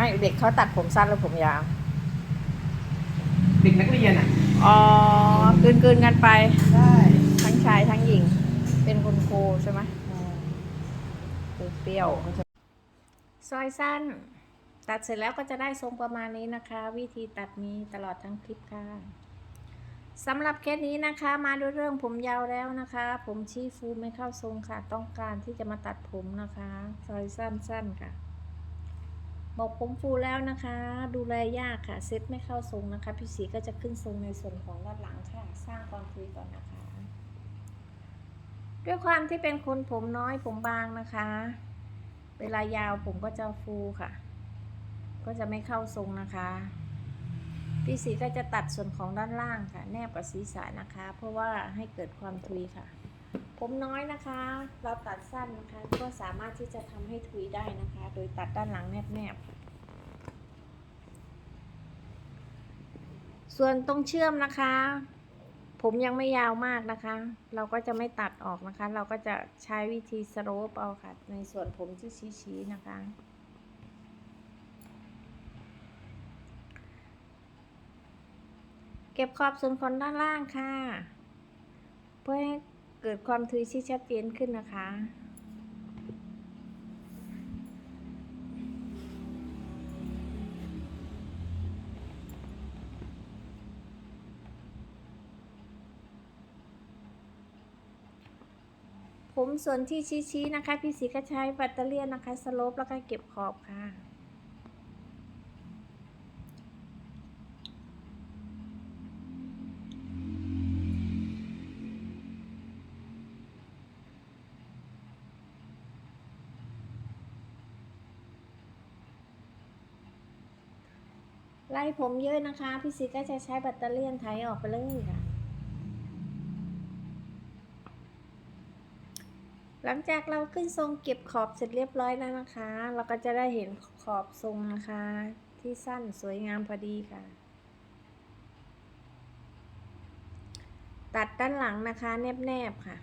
ไม่เด็กเขาตัดผมสั้นหรือผมยาว เด็กนักเรียนอะ อ๋อกืนกืนๆกันไปได้ทั้งชายทั้งหญิง เป็นคุณครูใช่ไหมเปรี้ยวซอยสั้น ตัดเสร็จแล้วก็จะได้ทรงประมาณนี้นะคะ วิธีตัดมีตลอดทั้งคลิปค่ะสำหรับเคสนี้นะคะ มาด้วยเรื่องผมยาวแล้วนะคะ ผมชี้ฟูไม่เข้าทรงค่ะ ต้องการที่จะมาตัดผมนะคะ ซอยสั้นๆค่ะ บอกผมฟูแล้วนะคะ ดูแลยากค่ะ เซ็ตไม่เข้าทรงนะคะ พี่สีก็จะขึ้นทรงในส่วนของด้านหลังค่ะ สร้างความคุยก่อนนะคะ ด้วยความที่เป็นคนผมน้อยผมบางนะคะ เวลายาวผมก็จะฟูค่ะ ก็จะไม่เข้าทรงนะคะพี่สีก็จะตัดส่วนของด้านล่างค่ะ แนบกับศีรษะนะคะ เพราะว่าให้เกิดความทุยค่ะ ผมน้อยนะคะ เราตัดสั้นนะคะ ก็สามารถที่จะทำให้ทุยได้นะคะ โดยตัดด้านหลังแนบๆ ส่วนตรงเชื่อมนะคะ ผมยังไม่ยาวมากนะคะ เราก็จะไม่ตัดออกนะคะ เราก็จะใช้วิธีสโลปเอาค่ะ ในส่วนผมที่ชี้ๆนะคะเก็บขอบส่วนคนด้านล่างค่ะ เพื่อให้ เกิดความทุยที่ชัดเจนขึ้นนะคะ ผมส่วนที่ชี้ๆนะคะ พี่สีก็ใช้แบตเตอรี่นะคะ สโลปแล้วก็เก็บขอบค่ะ ล่ผมเยอะนะคะ พี่สีก็จะใช้แบตเตอรี่ไถออกไปเลยค่ะ หลังจากเราขึ้นทรงเก็บขอบเสร็จเรียบร้อยแล้วนะคะ เราก็จะได้เห็นขอบทรงนะคะ ที่สั้นสวยงามพอดีค่ะ ตัดด้านหลังนะคะ แนบๆค่ะ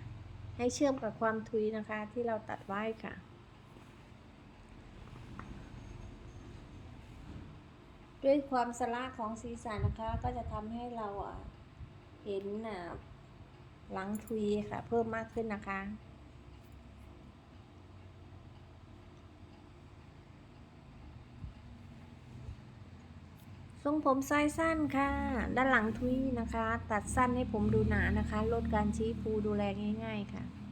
ให้เชื่อมกับความทุยนะคะที่เราตัดไว้ค่ะ ด้วยความสละของศีรษะนะคะ ก็จะทำให้เราเห็นหลังทุยค่ะ เพิ่มมากขึ้นนะคะทรงผมไซส์สั้นค่ะ ด้านหลังทุยนะคะ ตัดสั้นให้ผมดูหนานะคะ ลดการชี้ฟูดูแลง่าย ๆ ค่ะ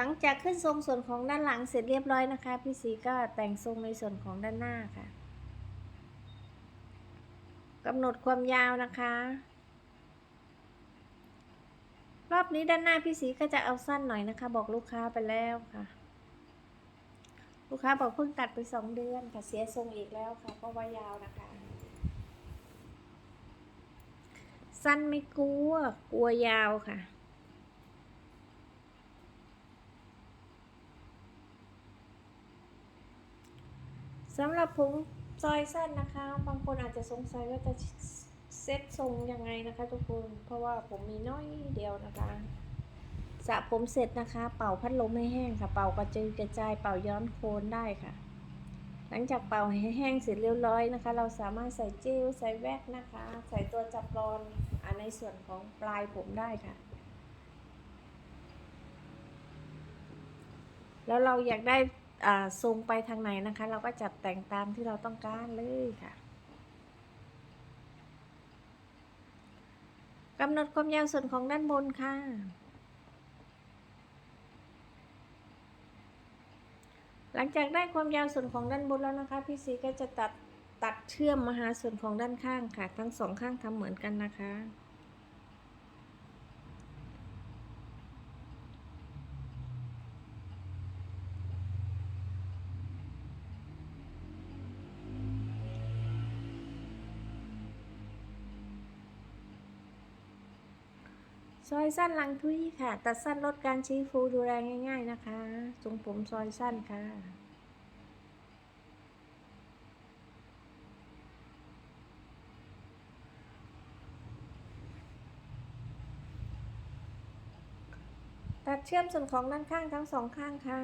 หลังจากขึ้นทรงส่วนของด้านหลังเสร็จเรียบร้อยนะคะ พี่สีก็แต่งทรงในส่วนของด้านหน้าค่ะกำหนดความยาวนะคะ รอบนี้ด้านหน้าพี่สีก็จะเอาสั้นหน่อยนะคะ บอกลูกค้าไปแล้วค่ะ ลูกค้าบอกเพิ่งตัดไปสองเดือนค่ะเสียทรงอีกแล้วค่ะเพราะว่ายาวนะคะ สั้นไม่กลัวกลัวยาวค่ะ สำหรับผมซอยสั้นนะคะ บางคนอาจจะสงสัยว่าจะเซ็ตทรงยังไงนะคะ ทุกคน เพราะว่าผมมีน้อยเดียวนะคะสระผมเสร็จนะคะ เป่าพัดลมให้แห้งค่ะ เป่ากระจุยกระจายเป่าย้อนโคนได้ค่ะ หลังจากเป่าให้แห้งเสร็จเรียบร้อยนะคะ เราสามารถใส่เจลใส่แว็กนะคะ ใส่ตัวจับรอนอ่าในส่วนของปลายผมได้ค่ะ แล้วเราอยากได้ ทรงไปทางไหนนะคะ เราก็จัดแต่งตามที่เราต้องการเลยค่ะกำหนดความยาวส่วนของด้านบนค่ะ หลังจากได้ความยาวส่วนของด้านบนแล้วนะคะ พี่ซีก็จะตัดตัดเชื่อมมาหาส่วนของด้านข้างค่ะ ทั้งสองข้างทำเหมือนกันนะคะ ซอยสั้นลังทุยค่ะ ตัดสั้นลดการชี้ฟูดูแลง่าย ๆนะคะทรงผมซอยสั้นค่ะ ตัดเชื่อมส่วนของด้านข้างทั้งสองข้างค่ะ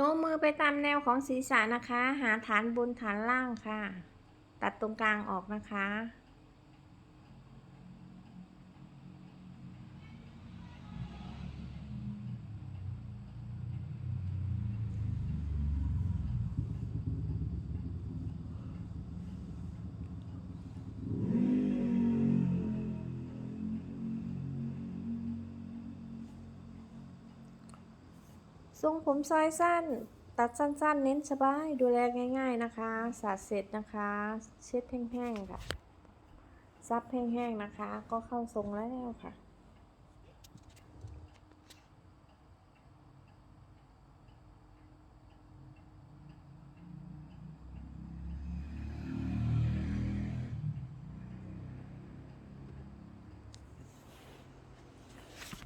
น้มมือไปตามแนวของศีรษะนะคะ หาฐานบนฐานล่างค่ะ ตัดตรงกลางออกนะคะ ทรงผมซอยสั้น ตัดสั้นๆ เน้นสบาย ดูแลง่ายๆนะคะสาดเสร็จนะคะ เช็ดแห้งๆค่ะ ซับแห้งๆนะคะ ก็เข้าทรงแล้วค่ะ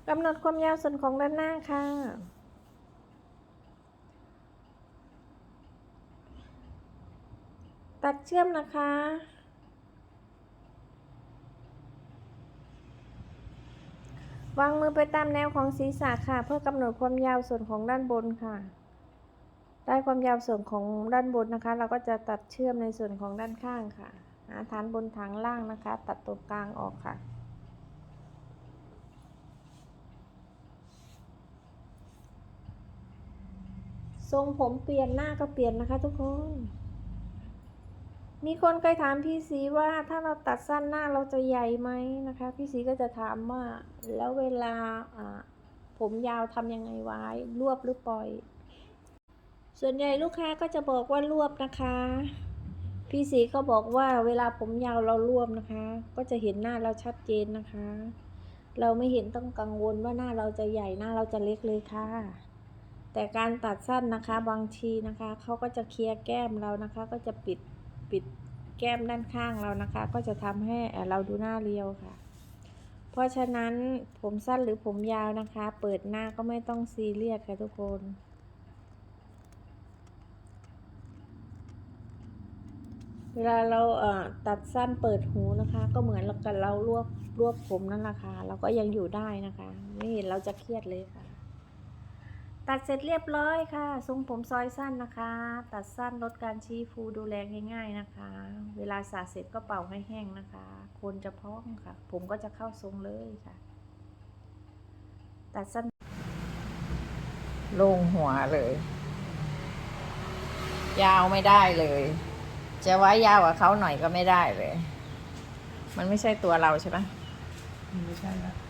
กำหนดความยาวส่วนของด้านหน้าค่ะ ตัด เชื่อมนะคะ วางมือไปตามแนวของศีรษะค่ะ เพื่อกำหนดความยาวส่วนของด้านบนค่ะ ได้ความยาวส่วนของด้านบนนะคะ เราก็จะตัดเชื่อมในส่วนของด้านข้างค่ะ หาฐานบนฐานล่างนะคะ ตัดตรงกลางออกค่ะทรงผมเปลี่ยนหน้าก็เปลี่ยนนะคะทุกคน มีคนเคยถามพี่สีว่าถ้าเราตัดสั้นหน้าเราจะใหญ่ไหมนะคะ พี่สีก็จะถามว่าแล้วเวลาผมยาวทำยังไงไว้รวบหรือปล่อย ส่วนใหญ่ลูกค้าก็จะบอกว่ารวบนะคะ พี่สีก็บอกว่าเวลาผมยาวเรารวบนะคะ ก็จะเห็นหน้าเราชัดเจนนะคะ เราไม่เห็นต้องกังวลว่าหน้าเราจะใหญ่หน้าเราจะเล็กเลยค่ะแต่การตัดสั้นนะคะบางทีนะคะเขาก็จะเคลียร์แก้มเรานะคะ ก็จะปิด ปิดแก้มด้านข้างเรานะคะ ก็จะทำให้เราดูหน้าเรียวค่ะ เพราะฉะนั้นผมสั้นหรือผมยาวนะคะ เปิดหน้าก็ไม่ต้องซีเรียสค่ะทุกคนเวลาเราเอ่อตัดสั้นเปิดหูนะคะ ก็เหมือนเรากับเรารวบรวบผมนั่นแหละค่ะเราก็ยังอยู่ได้นะคะ ไม่เห็นเราจะเครียดเลยค่ะ ตัดเสร็จเรียบร้อยค่ะ ทรงผมซอยสั้นนะคะ ตัดสั้นลดการชี้ฟูดูแลง่ายๆนะคะ เวลาสระเสร็จก็เป่าให้แห้งนะคะ คนจะพองค่ะ ผมก็จะเข้าทรงเลยค่ะ ตัดสั้น ลงหัวเลย ยาวไม่ได้เลย จะไว้ยาวกว่าเขาหน่อยก็ไม่ได้เลย มันไม่ใช่ตัวเราใช่ปะไม่ใช่ละอ